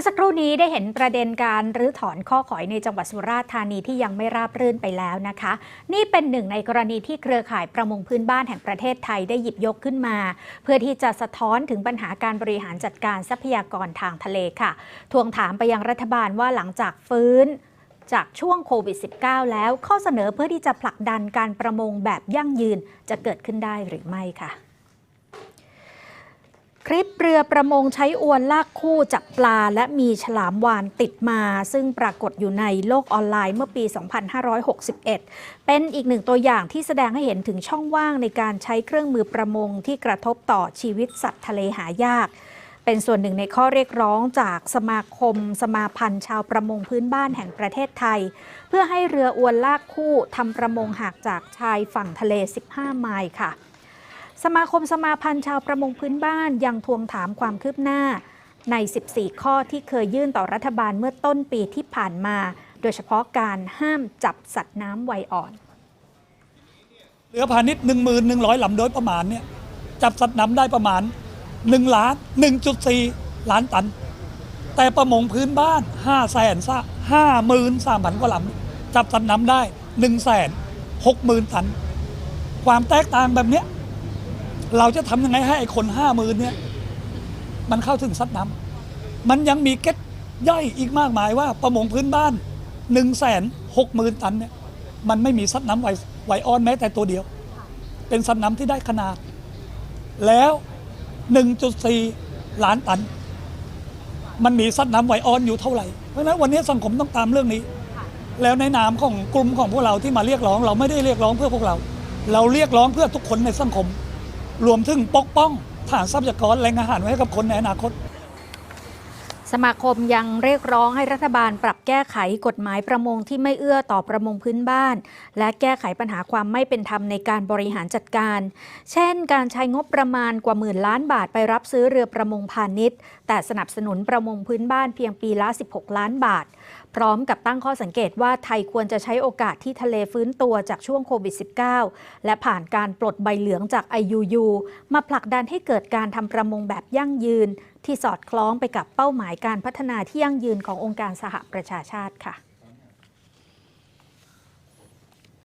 มื่อสักครู่นี้ได้เห็นประเด็นการรื้อถอนข้อขอยในจังหวัดสุราษฎร์ธานีที่ยังไม่ราบรื่นไปแล้วนะคะ นี่เป็นหนึ่งในกรณีที่เครือข่ายประมงพื้นบ้านแห่งประเทศไทยได้หยิบยกขึ้นมา เพื่อที่จะสะท้อนถึงปัญหาการบริหารจัดการทรัพยากรทางทะเลค่ะ ทวงถามไปยังรัฐบาลว่าหลังจากฟื้นจากช่วงโควิด -19 แล้วข้อเสนอเพื่อที่จะผลักดันการประมงแบบยั่งยืนจะเกิดขึ้นได้หรือไม่ค่ะ คลิปเรือประมงใช้อวนลากคู่จับปลา และมีฉลามวานติดมา ซึ่งปรากฏอยู่ในโลกออนไลน์เมื่อปี 2561 เป็นอีกหนึ่งตัวอย่างที่แสดงให้เห็นถึงช่องว่างในการใช้เครื่องมือประมงที่กระทบต่อชีวิตสัตว์ทะเลหายาก เป็นส่วนหนึ่งในข้อเรียกร้องจากสมาคม สมาพันธ์ชาวประมงพื้นบ้านแห่งประเทศไทย เพื่อให้เรืออวนลากคู่ทำประมงหางจากชายฝั่งทะเล 15 ไมล์ค่ะ สมาคมสมาพันธ์ชาวประมงพื้นบ้านยังทวงถามความคืบหน้า ใน 14 ข้อที่เคยยื่นต่อรัฐบาลเมื่อต้นปีที่ผ่านมา โดยเฉพาะการห้ามจับสัตว์น้ำวัยอ่อนเรือพาณิชย์หนึ่งหมื่นหนึ่งร้อยลำโดยประมาณเนี่ยจับสัตว์น้ำได้ประมาณ1ล้าน1.4 ล้านตัน แต่ประมงพื้นบ้าน5แสนซะห้าหมื่นสามพันกว่าลำจับสัตว์น้ำได้1แสนหกหมื่นตัน ความแตกต่างแบบเนี้ย เราจะทำยังไงให้ไอ้คนห้าหมื่นเนี่ย มันเข้าถึงสัตว์น้ำมันยังมีเก็ตย่อยอีกมากมายว่าประมงพื้นบ้าน1นึ่งแสนหกหมื่นตันเนี่ย มันไม่มีสัตว์น้ำไวไวออนแม้แต่ตัวเดียว เป็นสัตว์น้ำที่ได้ขนาด แล้ว 1.4 ล้านตัน มันมีสัตว์น้ำไวออนอยู่เท่าไหร่ เพราะฉะนั้นวันนี้สังคมต้องตามเรื่องนี้ แล้วในนามของกลุ่มของพวกเราที่มาเรียกร้อง เราไม่ได้เรียกร้องเพื่อพวกเรา เราเรียกร้องเพื่อทุกคนในสังคม รวมถึงปกป้องฐานทรัพยากรแรงอาหารไว้ให้กับคนในอนาคต สมาคมยังเรียกร้องให้รัฐบาลปรับแก้ไขกฎหมายประมงที่ไม่เอื้อต่อประมงพื้นบ้าน และแก้ไขปัญหาความไม่เป็นธรรมในการบริหารจัดการ เช่น การใช้งบประมาณกว่าหมื่นล้านบาทไปรับซื้อเรือประมงพาณิชย์ แต่สนับสนุนประมงพื้นบ้านเพียงปีละ 16 ล้านบาท พร้อมกับตั้งข้อสังเกตว่าไทยควรจะใช้โอกาสที่ทะเลฟื้นตัวจากช่วงโควิด -19 และผ่านการปลดใบเหลืองจาก IUU มาผลักดันให้เกิดการทำประมงแบบยั่งยืนที่สอดคล้องไปกับเป้าหมายการพัฒนาที่ยั่งยืนขององค์การสหประชาชาติค่ะ